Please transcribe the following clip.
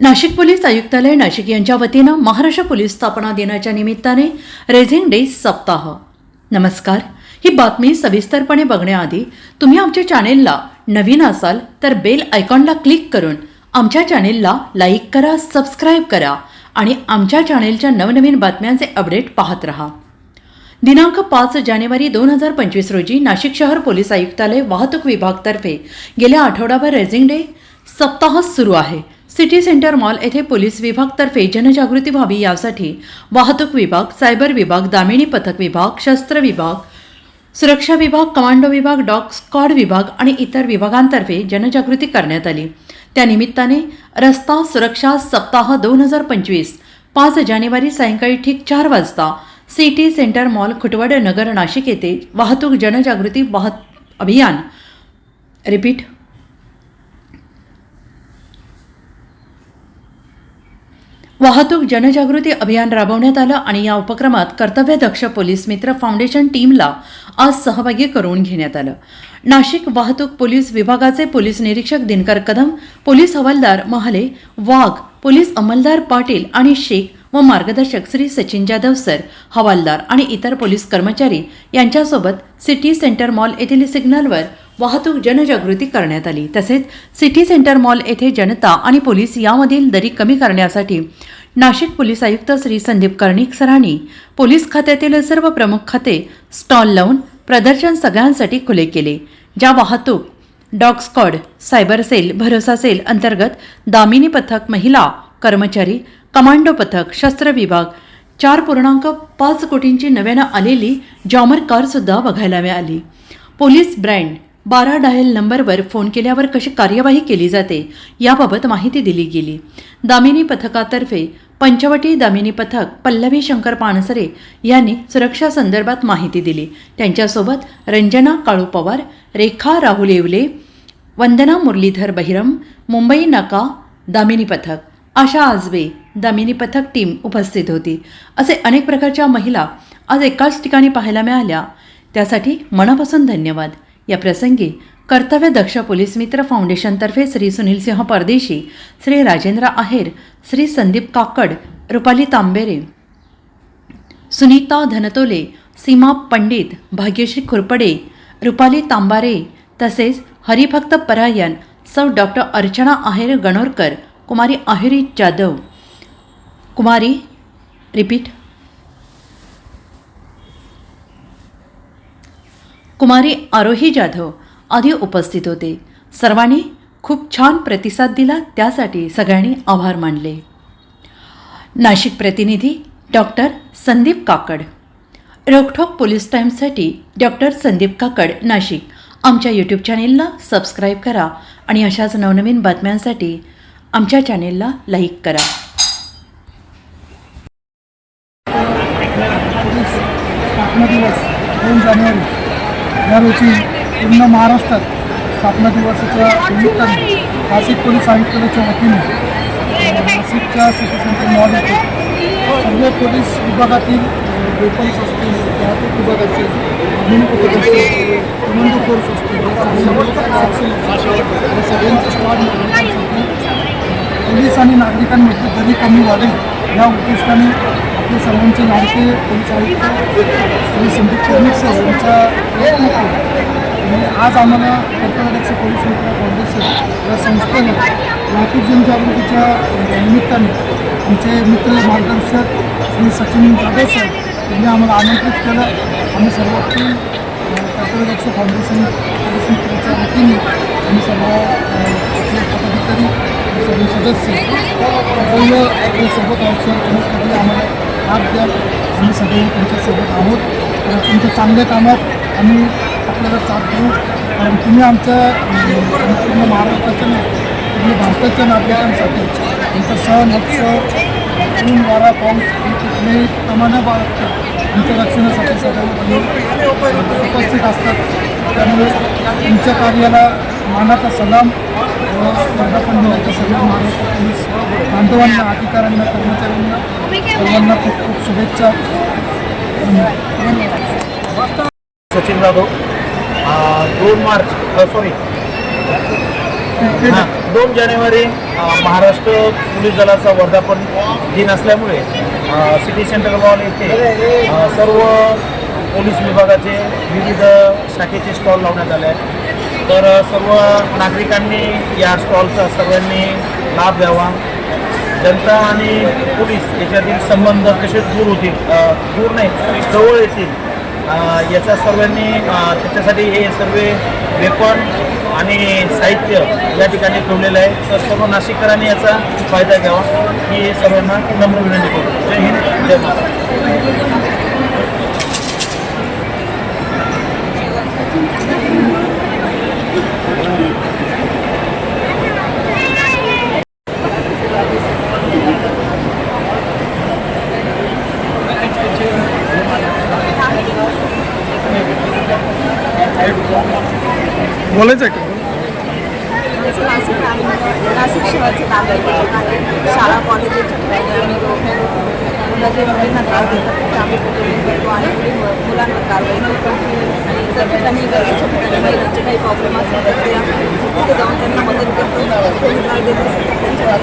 Nashik police आयुक्तालय नाशिक यांच्या वतीनं महाराष्ट्र पोलीस स्थापना दिनाच्या निमित्ताने रेझिंग डे सप्ताह. नमस्कार. ही बातमी सविस्तरपणे बघण्याआधी तुम्ही आमच्या चॅनेलला नवीन असाल तर बेल आयकॉनला क्लिक करून आमच्या चॅनेलला लाईक करा सबस्क्राईब करा आणि आमच्या चॅनेलच्या नवनवीन बातम्यांचे अपडेट पाहत रहा. दिनांक पाच जानेवारी दोन हजार पंचवीस रोजी नाशिक शहर पोलीस आयुक्तालय वाहतूक विभागतर्फे गेल्या आठवडाभर रेझिंग डे सप्ताह सुरू आहे. सिटी सेंटर मॉल येथे पोलीस विभागतर्फे जनजागृती व्हावी यासाठी वाहतूक विभाग सायबर विभाग दामिनी पथक विभाग शस्त्र विभाग सुरक्षा विभाग कमांडो विभाग डॉग स्क्वॉड विभाग आणि इतर विभागांतर्फे जनजागृती करण्यात आली. त्यानिमित्ताने रस्ता सुरक्षा सप्ताह दोन हजार पंचवीस पाच जानेवारी सायंकाळी ठीक चार वाजता city centre mall Khutwad Nagar Nashik येथे वाहतूक जनजागृती वाहत अभियान. रिपीट. वाहतूक जनजागृती अभियान राबवण्यात आलं आणि या उपक्रमात कर्तव्यदक्ष पोलीस मित्र फाउंडेशन टीमला आज सहभागी करून घेण्यात आलं. नाशिक वाहतूक पोलीस विभागाचे पोलीस निरीक्षक दिनकर कदम पोलीस हवालदार महाले वाघ पोलीस अंमलदार पाटील आणि शेख व मार्गदर्शक श्री सचिन जाधव सर हवालदार आणि इतर पोलीस कर्मचारी यांच्यासोबत सिटी सेंटर मॉल येथील सिग्नलवर वाहतूक जनजागृती करण्यात आली. तसेच सिटी सेंटर मॉल येथे जनता आणि पोलीस यामधील दरी कमी करण्यासाठी नाशिक पोलीस आयुक्त श्री संदीप कर्णिक सरांनी पोलीस खात्यातील सर्व प्रमुख खाते स्टॉल लावून प्रदर्शन सगळ्यांसाठी खुले केले. ज्या वाहतूक डॉग स्कॉड सायबर सेल भरोसा सेल अंतर्गत दामिनी पथक महिला कर्मचारी कमांडो पथक शस्त्र विभाग चार पूर्णांक पाच कोटींची नव्यानं आलेली जॉमर कारसुद्धा बघायला मिळाली. पोलीस ब्रँड बारा डायल नंबरवर फोन केल्यावर कशी कार्यवाही केली जाते याबाबत माहिती दिली गेली. दामिनी पथकातर्फे पंचवटी दामिनी पथक पल्लवी शंकर पानसरे यांनी सुरक्षा संदर्भात माहिती दिली. त्यांच्यासोबत रंजना काळू पवार रेखा राहुल येवले वंदना मुरलीधर बहिरम मुंबई नाका दामिनी पथक. आशा आजबे दामिनी पथक टीम उपस्थित होती. असे अनेक प्रकारच्या महिला आज एकाच ठिकाणी पाहायला मिळाल्या. त्यासाठी मनापासून धन्यवाद. या प्रसंगी कर्तव्य दक्ष पोलीस मित्र फाउंडेशनतर्फे श्री सुनील सिंह परदेशी श्री राजेंद्र आहेर श्री संदीप काकड रुपाली तांबेरे सुनीता धनतोले सीमा पंडित भाग्यश्री खुरपडे रुपाली तांबारे तसेच हरिभक्त परायण सौ डॉक्टर अर्चना आहेर गणोरकर कुमारी आहिरी जाधव. कुमारी रिपीट कुमारी आरोही जाधव आधी उपस्थित होते. सर्वांनी खूप छान प्रतिसाद दिला त्यासाठी सगळ्यांनी आभार मानले. नाशिक प्रतिनिधी डॉक्टर संदीप काकड. रोकठोक पोलीस टाईमसाठी डॉक्टर संदीप काकड नाशिक. आमच्या यूट्यूब चॅनेलला सबस्क्राईब करा आणि अशाच नवनवीन बातम्यांसाठी आमच्या चॅनेलला लाईक करा. दोन जानेवारी या रोजी पूर्ण महाराष्ट्रात स्थापना दिवसाच्या निमित्ताने नाशिक पोलीस आयुक्तालयाच्या वतीने नाशिकच्या सिटी सेंटर मॉल येथे सर्व पोलीस विभागातील वेपन्स असतील वाहतूक विभागाचे अग्निमी असतील कमांडो फोर्स असतील सगळ्यांचे स्टॉल पोलीस आणि नागरिकांमध्ये दरी कमी व्हावी या उद्दिष्टाने आपले सर्वांचे लाडके पोलीस आयुक्त श्री संदीप कर्णिक सर यांचा प्रयत्न केला आणि आज आम्हाला कर्तव्यदक्ष पोलीस मित्र काँग्रेस या संस्थेने वाहतूक जनजागृतीच्या निमित्ताने आमचे मित्र मार्गदर्शक श्री सचिन जाधव सर यांनी आम्हाला आमंत्रित केलं आम्ही सर्व टीम फाउंडेशन पोलीस मित्राच्या वतीने आम्ही सर्व पदाधिकारी सर्व सदस्य सर्व आपल्यासोबत आहोत सर आम्हाला हात द्या आम्ही सगळे तुमच्यासोबत आहोत. तुमच्या चांगल्या कामात आम्ही आपल्याला साथ देऊ. कारण तुम्ही आमच्या पूर्ण महाराष्ट्राच्या नाही पूर्ण भारताच्या नागरिकांसाठी आमचा सण उत्सव ऊन वारा पाऊस कुठल्याही प्रमाणा बाळगता आमच्या रक्षणासाठी सगळ्यांना उपस्थित असतात. त्यामुळे तुमच्या कार्याला मानाचा सलाम वर्धापन दिनाच्या सर्व महाराष्ट्र पोलीस बांधवांना अधिकाऱ्यांना कर्मचाऱ्यांना सर्वांना खूप खूप शुभेच्छा. धन्यवाद. सचिन जाधव. दोन मार्च सॉरी हां दोन जानेवारी महाराष्ट्र पोलीस दलाचा वर्धापन दिन असल्यामुळे सिटी सेंटर मॉल येथे सर्व पोलीस विभागाचे विविध शाखेचे स्टॉल लावण्यात आले आहेत. तर सर्व नागरिकांनी या स्टॉलचा सर्वांनी लाभ द्यावा जनता आणि पोलीस याच्यातील संबंध कसे दूर होतील? दूर नाही जवळ येतील. याचा सर्वांनी त्याच्यासाठी हे सर्व वेपन आणि साहित्य या ठिकाणी ठेवलेलं आहे. तर सर्व नाशिककरांनी याचा फायदा घ्यावा. ही सर्वांना नम्र विनंती करतो. जय हिंद जय महाराष्ट्र. बोलायचं आहे का? नाशिक नाशिक शहराचे नागरिक आहे. शाळा कॉलेजेस ठिकाणी जे मुलींना त्रास देतात तिथे आम्ही कुटुंबीन करतो आणि मुलांवर कारवाई करतो. आणि इतर ठिकाणी गरजेच्या ठिकाणी महिलांचे काही प्रॉब्लेम असतात तर जाऊन त्यांना मदत करतो. कोणी देत असेल तर